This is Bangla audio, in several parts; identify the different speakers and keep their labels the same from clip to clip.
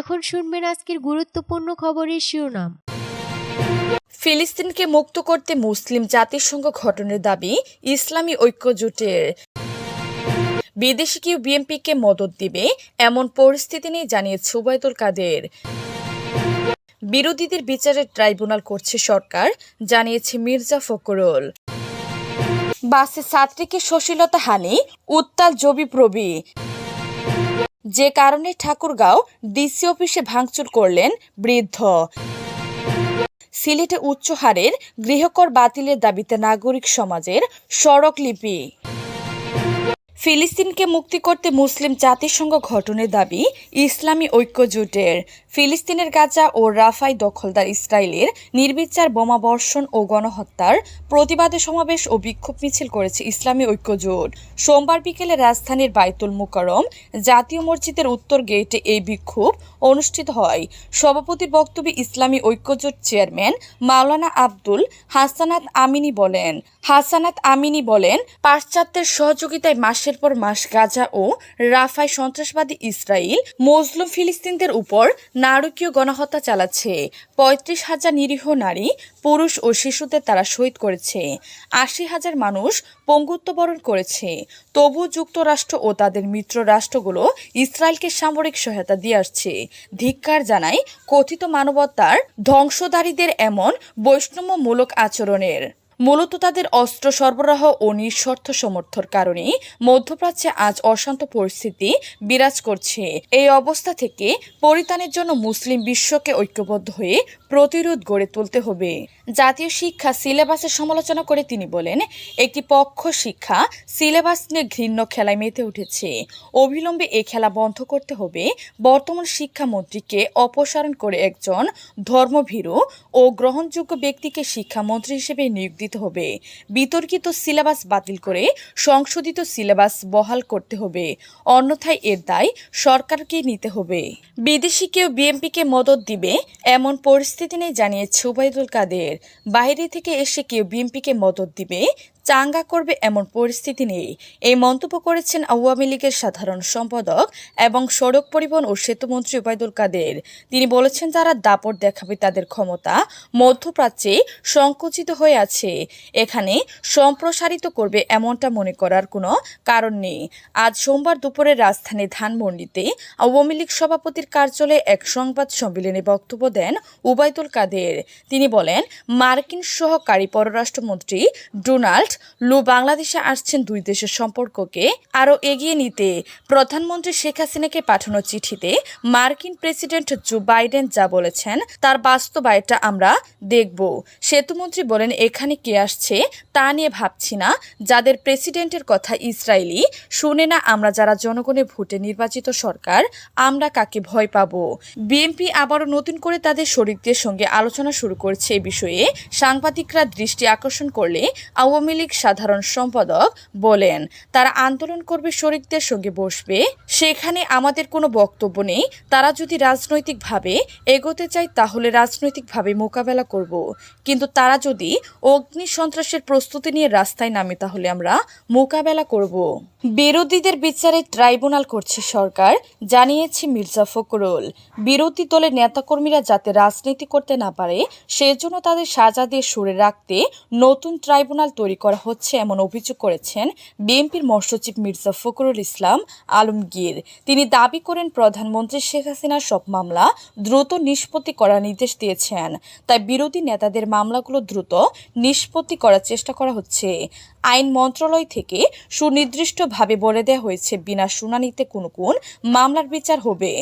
Speaker 1: এখন শুনবেন আজকের গুরুত্বপূর্ণ খবরের শিরোনাম ফিলিস্তিনকে মুক্ত করতে মুসলিম জাতিসংঘ ঘটনের দাবি ইসলামী ঐক্য জোটের বিদেশি কেউ বিএনপিকে মদত দিবে এমন পরিস্থিতি নিয়ে জানিয়েছে উবায়দুল কাদের বিরোধীদের বিচারের ট্রাইব্যুনাল করছে সরকার জানিয়েছে মির্জা ফকরুল বাসে ছাত্রীকে সশীলতা হানি উত্তাল জবি প্রবি যে কারণে ঠাকুরগাঁও ডিসি অফিসে ভাঙচুর করলেন বৃদ্ধ সিলেটে উচ্চ হারের গৃহকর বাতিলের দাবিতে নাগরিক সমাজের সড়ক লিপি ফিলিস্তিনকে মুক্তি করতে মুসলিম জাতিসংঘ ঘটনের দাবি ইসলামী ঐক্য জোটের ফিলিস্তিনের গাজা ও রাফাই দখলদার ইসরায়েলের নির্বিচার বোমাবর্ষণ ও গণহত্যার প্রতিবাদে সমাবেশ ও বিক্ষোভ মিছিল করেছে ইসলামী ঐক্য জোট সোমবার বিকেলে রাজধানীর বাইতুল মুকারম জাতীয় মসজিদের উত্তর গেটে এই বিক্ষোভ অনুষ্ঠিত হয় সভাপতির বক্তব্যে ইসলামী ঐক্য জোট চেয়ারম্যান মাওলানা আব্দুল হাসানাত আমিনী বলেন হাসানাত আমিনী বলেন পাশ্চাত্যের সহযোগিতায় মাসের মাসের পর মাস গাজা ও রাফায় সন্ত্রাসবাদী ইসরায়েল মজলুম ফিলিস্তিনদের উপর নারকীয় গণহত্যা চালাচ্ছে পঁয়ত্রিশ হাজার নিরীহ নারী পুরুষ ও শিশুদের তারা শহীদ করেছে আশি হাজার মানুষ পঙ্গুত্ববরণ করেছে তবু যুক্তরাষ্ট্র ও তাদের মিত্র রাষ্ট্রগুলো ইসরায়েলকে সামরিক সহায়তা দিয়ে আসছে ধিক্কার জানায় কথিত মানবতার ধ্বংসধারীদের এমন বৈষ্ণবমূলক আচরণের মূলত তাদের অস্ত্র সরবরাহ ও নিঃশর্ত সমর্থর কারণেই মধ্যপ্রাচ্যে আজ অশান্ত পরিস্থিতি বিরাজ করছে এই অবস্থা থেকে পরিত্রাণের জন্য মুসলিম বিশ্বকে ঐক্যবদ্ধ হয়ে প্রতিরোধ গড়ে তুলতে হবে জাতীয় শিক্ষা সিলেবাসের সমালোচনা করে তিনি বলেন একটি পক্ষ শিক্ষা সিলেবাস নিয়ে ঘৃণ্য খেলায় মেতে উঠেছে অবিলম্বে এ খেলা বন্ধ করতে হবে বর্তমান শিক্ষামন্ত্রীকে অপসারণ করে একজন ধর্মভীরু ও গ্রহণযোগ্য ব্যক্তিকে শিক্ষামন্ত্রী হিসেবে নিয়োগ সংশোধিত হবে বিতর্কিত সিলেবাস বাতিল করে সংশোধিত সিলেবাস বহাল করতে হবে অন্যথায় এর দায় সরকারকে নিতে হবে বিদেশি কেউ বিএমপিকে মদত দিবে এমন পরিস্থিতি নেই জানিয়েছে ওবায়দুল কাদের বাইরে থেকে এসে কেউ বিএমপিকে মদত দিবে চাঙ্গা করবে এমন পরিস্থিতি নেই এই মন্তব্য করেছেন আওয়ামী লীগের সাধারণ সম্পাদক এবং সড়ক পরিবহন ও সেতুমন্ত্রী ওবায়দুল কাদের তিনি বলেছেন যারা দাপট দেখাবে তাদের ক্ষমতা মধ্যপ্রাচ্যে সংকুচিত হয়ে আছে এখানে সম্প্রসারিত করবে এমনটা মনে করার কোনো কারণ নেই আজ সোমবার দুপুরে রাজধানী ধানমন্ডিতে আওয়ামী লীগ সভাপতির কার্যালয়ে এক সংবাদ সম্মেলনে বক্তব্য দেন উবায়দুল কাদের তিনি বলেন মার্কিন সহকারী পররাষ্ট্রমন্ত্রী ডোনাল্ড লো বাংলাদেশে আসছেন দুই দেশের সম্পর্ককে আরও এগিয়ে নিতে প্রধানমন্ত্রী শেখ হাসিনাকে পাঠানো চিঠিতে মার্কিন প্রেসিডেন্ট জো বাইডেন যা বলেছেন তার বাস্তবায়নটা আমরা দেখব সেতুমন্ত্রী বলেন এখানে কে আসছে তা নিয়ে ভাবছি না যাদের প্রেসিডেন্টের কথা ইসরায়েলি শুনে না আমরা যারা জনগণে ভোটে নির্বাচিত সরকার আমরা কাকে ভয় পাব বিএনপি আবারও নতুন করে তাদের শরিকদের সঙ্গে আলোচনা শুরু করছে এ বিষয়ে সাংবাদিকরা দৃষ্টি আকর্ষণ করলে আওয়ামী লীগ সাবেক সাধারণ সম্পাদক বলেন তারা আন্দোলন করবে শরিকদের সঙ্গে বসবে সেখানে আমাদের কোনো বক্তব্য নেই তারা যদি রাজনৈতিকভাবে এগোতে চায় তাহলে রাজনৈতিকভাবে মোকাবেলা করব কিন্তু তারা যদি অগ্নি সন্ত্রাসের প্রস্তুতি নিয়ে রাস্তায় নামে তাহলে আমরা মোকাবেলা করব বিরোধীদের বিচারে ট্রাইব্যুনাল করছে সরকার জানিয়েছে মির্জা ফখরুল বিরোধী দলের নেতাকর্মীরা যাতে রাজনীতি করতে না পারে সেজন্য তাদের সাজা দিয়ে সরে রাখতে নতুন ট্রাইব্যুনাল তৈরি করা হচ্ছে এমন অভিযোগ করেছেন বিএনপির মহাসচিব মির্জা ফখরুল ইসলাম আলমগীর তিনি দাবি করেন প্রধানমন্ত্রী শেখ হাসিনার সব মামলা দ্রুত নিষ্পত্তি করার নির্দেশ দিয়েছেন তাই বিরোধী নেতাদের মামলাগুলো দ্রুত নিষ্পত্তি করার চেষ্টা করা হচ্ছে আইন মন্ত্রণালয় থেকে সুনির্দিষ্ট স্পষ্টভাবে বলে দেওয়া হয়েছে বিনা শুনানিতে কোন কোন মামলার বিচার হবে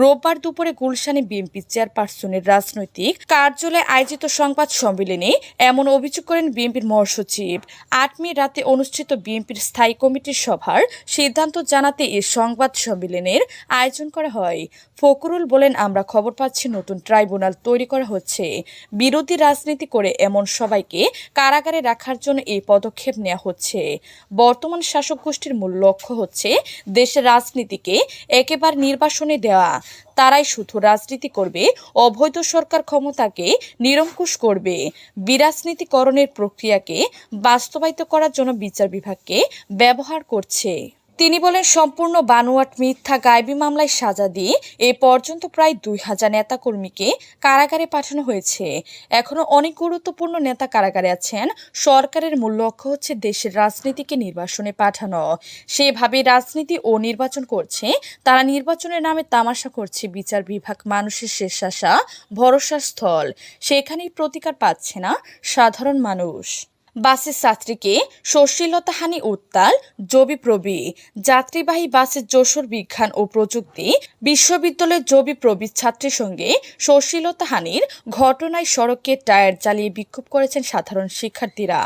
Speaker 1: রোববার দুপুরে গুলশানে বিএনপি চেয়ারপারসনের রাজনৈতিক কার্যালয়ে আয়োজিত সংবাদ সম্মেলনে এমন অভিযোগ করেন বিএনপির মহাসচিব আট মে রাতে অনুষ্ঠিত বিএনপির স্থায়ী কমিটির সভার সিদ্ধান্ত জানাতে এ সংবাদ সম্মেলনের আয়োজন করা হয় ফকরুল বলেন আমরা খবর পাচ্ছি নতুন ট্রাইব্যুনাল তৈরি করা হচ্ছে বিরোধী রাজনীতি করে এমন সবাইকে কারাগারে রাখার জন্য এই পদক্ষেপ নেওয়া হচ্ছে বর্তমান শাসক গোষ্ঠীর মূল লক্ষ্য হচ্ছে দেশের রাজনীতিকে একেবারে নির্বাসনে দেওয়া তারাই শুধু রাজনীতি করবে অবৈধ সরকার ক্ষমতাকে নিরঙ্কুশ করবে বিরাজনীতিকরণের প্রক্রিয়াকে বাস্তবায়িত করার জন্য বিচার বিভাগকে ব্যবহার করছে তিনি বলেন সম্পূর্ণ বানুয়াট মিথ্যা গায়বী মামলায় সাজা দিয়ে এ পর্যন্ত প্রায় দুই হাজার নেতাকর্মীকে কারাগারে পাঠানো হয়েছে এখনও অনেক গুরুত্বপূর্ণ নেতা কারাগারে আছেন সরকারের মূল লক্ষ্য হচ্ছে দেশের রাজনীতিকে নির্বাসনে পাঠানো সেভাবে রাজনীতি ও নির্বাচন করছে তারা নির্বাচনের নামে তামাশা করছে বিচার বিভাগ মানুষের শেষ আশা ভরসাস্থল সেখানেই প্রতিকার পাচ্ছে না সাধারণ মানুষ বাসের ছাত্রীকে হানি উত্তাল জবি প্রবি যাত্রীবাহী বাসের যশোর বিজ্ঞান ও প্রযুক্তি বিশ্ববিদ্যালয়ের জবি প্রবি ছাত্রীর সঙ্গে হানির ঘটনায় সড়কে টায়ার জ্বালিয়ে বিক্ষোভ করেছেন সাধারণ শিক্ষার্থীরা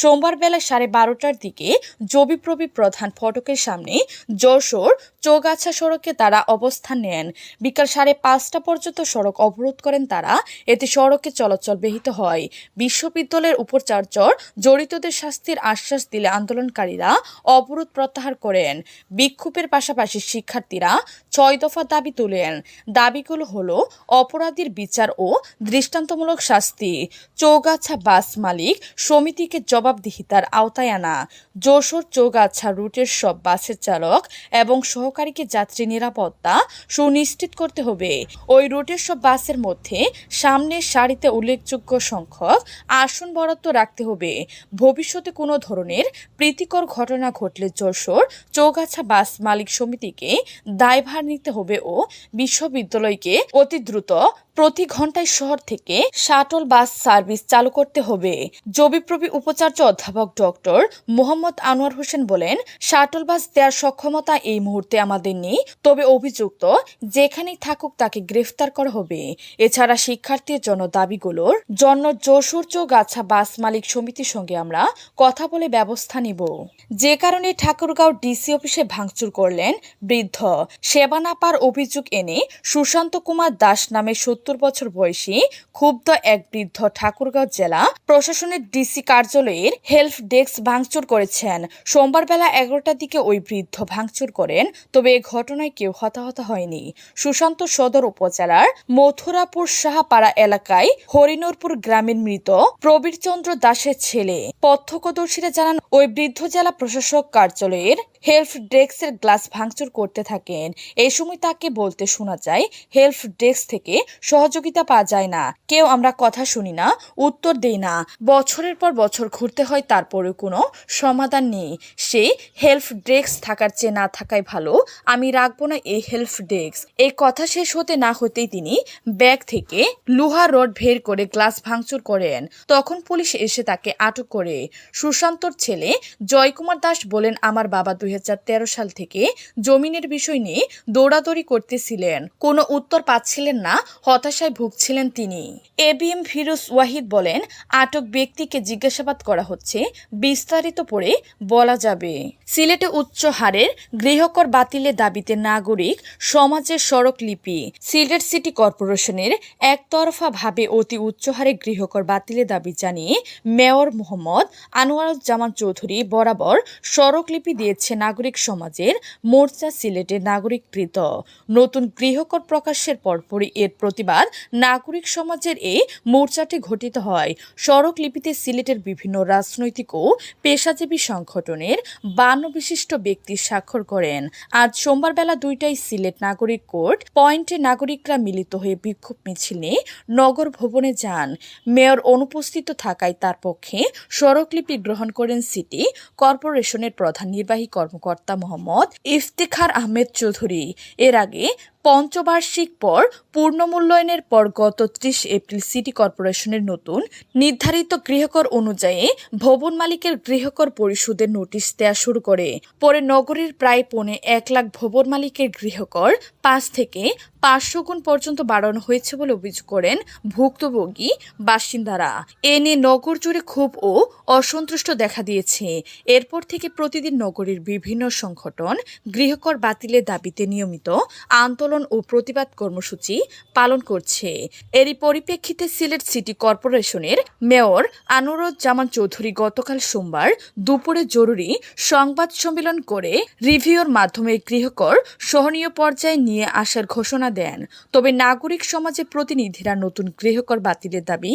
Speaker 1: সোমবার বেলা সাড়ে বারোটার দিকে জবি প্রবি প্রধান ফটকের সামনে যশোর চৌগাছা সড়কে তারা অবস্থান নেন বিকাল সাড়ে পাঁচটা পর্যন্ত সড়ক অবরোধ করেন তারা এতে সড়কে চলাচল ব্যহিত হয় বিশ্ববিদ্যালয়ের উপাচার্য জড়িতদের শাস্তির আশ্বাস দিলে আন্দোলনকারীরা অবরোধ প্রত্যাহার করেন বিক্ষোভের পাশাপাশি শিক্ষার্থীরা ছয় দফা দাবি তোলেন দাবিগুলো হল অপরাধীর বিচার ও দৃষ্টান্তমূলক শাস্তি চৌগাছা বাস মালিক সমিতিকে জবাবদিহিতার আওতায় আনা যশোর চৌগাছা রুটের সব বাসের চালক এবং সহকারীকে যাত্রী নিরাপত্তা সুনিশ্চিত করতে হবে ওই রুটের সব বাসের মধ্যে সামনের সারিতে উল্লেখযোগ্য সংখ্যক আসন বরাদ্দ রাখতে হবে ভবিষ্যতে কোনো ধরনের প্রীতিকর ঘটনা ঘটলে যশোর চৌগাছা বাস মালিক সমিতিকে দায়ভার নিতে হবে ও বিশ্ববিদ্যালয়কে অতি দ্রুত প্রতি ঘন্টায় শহর থেকে শাটল বাস সার্ভিস চালু করতে হবে জবিপ্রবি উপাচার্য অধ্যাপক ডক্টর মোহাম্মদ আনোয়ার হোসেন বলেন শাটল বাস দেওয়ার সক্ষমতা এই মুহূর্তে আমাদের নেই তবে অভিযুক্ত যেখানেই থাকুক তাকে গ্রেফতার করা হবে এছাড়া শিক্ষার্থীর জন্য দাবিগুলোর জন্য যশোর্য গাছা বাস মালিক সমিতির সঙ্গে আমরা কথা বলে ব্যবস্থা নিব যে কারণে ঠাকুরগাঁও ডিসি অফিসে ভাঙচুর করলেন বৃদ্ধ সেবা না পার অভিযোগ এনে সুশান্ত কুমার দাস নামে সত্য সত্তর বছর বয়সী ক্ষুব্ধ এক বৃদ্ধ ঠাকুরগাঁও জেলা প্রশাসনের ডিসি কার্যালয়ের হেল্প ডেস্ক ভাঙচুর করেছেন সোমবার বেলা এগারোটার দিকে ওই বৃদ্ধ ভাঙচুর করেন তবে এ ঘটনায় কেউ হতাহত হয়নি সুশান্ত সদর উপজেলার মথুরাপুর সাহাপাড়া এলাকায় হরিণরপুর গ্রামের মৃত প্রবীরচন্দ্র দাসের ছেলে প্রত্যক্ষদর্শীরা জানান ওই বৃদ্ধ জেলা প্রশাসক কার্যালয়ের হেল্প ডেস্কের গ্লাস ভাঙচুর করতে থাকেন এই সময় তাকে বলতে শোনা যায় হেল্প ডেস্ক থেকে সহযোগিতা পাওয়া যায় না কেউ আমরা কথা শুনি না উত্তর দেই না বছরের পর বছর ঘুরতে হয় তারপরে কোনো সমাধান নেই সে হেল্প ডেস্ক থাকার চেয়ে না থাকাই ভালো আমি রাখবো না এই হেল্প ডেস্ক এই কথা শেষ হতে না হতেই তিনি ব্যাগ থেকে লোহা রড ভের করে গ্লাস ভাঙচুর করেন তখন পুলিশ এসে তাকে আটক করে সুশান্তর ছেলে জয়কুমার দাস বলেন আমার বাবা দুই সাল থেকে জমিনের বিষয় নিয়ে দৌড়াদৌড়ি করতেছিলেন কোনো উত্তর পাচ্ছিলেন না হতাশায় ভুগছিলেন তিনি A B M Firoz Wahid বলেন আটক ব্যক্তিকে জিজ্ঞাসাবাদ করা হচ্ছে বিস্তারিত পড়ে বলা যাবে সিলেটে উচ্চ হারের গৃহকর বাতিলের দাবিতে নাগরিক সমাজের সড়ক লিপি সিলেট সিটি কর্পোরেশনের একতরফাভাবে অতি উচ্চ হারে গৃহকর বাতিলের দাবি জানিয়ে মেয়র মোহাম্মদ আনোয়ারুজ্জামান চৌধুরী বরাবর সড়ক লিপি দিয়েছে নাগরিক সমাজের মোর্চা সিলেটে নাগরিককৃত নতুন গৃহকর প্রকাশের পরপরই এর প্রতিবাদ নাগরিক সমাজের এই মোর্চাটি ঘটিত হয় সড়ক লিপিতে সিলেটের বিভিন্ন রাজনৈতিক ও পেশাজীবী সংগঠনের বান বিশিষ্ট ব্যক্তি স্বাক্ষর করেন আজ সোমবার বেলা দুইটায় সিলেট নাগরিক কোর্ট পয়েন্টে নাগরিকরা মিলিত হয়ে বিক্ষোভ মিছিল নিয়ে নগর ভবনে যান মেয়র অনুপস্থিত থাকায় তার পক্ষে সড়কলিপি গ্রহণ করেন সিটি কর্পোরেশনের প্রধান নির্বাহী কর্ম কর্মকর্তা মোহাম্মদ ইফতিখার আহমেদ চৌধুরী এর আগে পঞ্চবার্ষিক পর পূর্ণমূল্যায়নের পর গত ত্রিশ এপ্রিল সিটি কর্পোরেশনের নতুন নির্ধারিত গৃহকর অনুযায়ী ভবন মালিকের গৃহকর পরিশোধের নোটিশ দেয়া শুরু করে পরে নগরীর প্রায় পৌনে এক লাখ ভবন মালিকের গৃহকর পাঁচ থেকে পাঁচশো গুণ পর্যন্ত বাড়ানো হয়েছে বলে অভিযোগ করেন ভুক্তভোগী বাসিন্দারা এ নিয়ে নগর জুড়ে ক্ষোভ ও অসন্তুষ্ট দেখা দিয়েছে এরপর থেকে প্রতিদিন নগরীর বিভিন্ন সংগঠন গৃহকর বাতিলের দাবিতে নিয়মিত আন্দোলন আন্দোলন ও প্রতিবাদ কর্মসূচি পালন করছে এরই পরিপ্রেক্ষিতে সিলেট সিটি কর্পোরেশনের মেয়র আনুরুজ্জামান চৌধুরী গতকাল সোমবার দুপুরে জরুরি সংবাদ সম্মেলন করে রিভিউর মাধ্যমে গৃহকর সহনীয় পর্যায়ে নিয়ে আসার ঘোষণা দেন তবে নাগরিক সমাজের প্রতিনিধিরা নতুন গৃহকর বাতিলের দাবি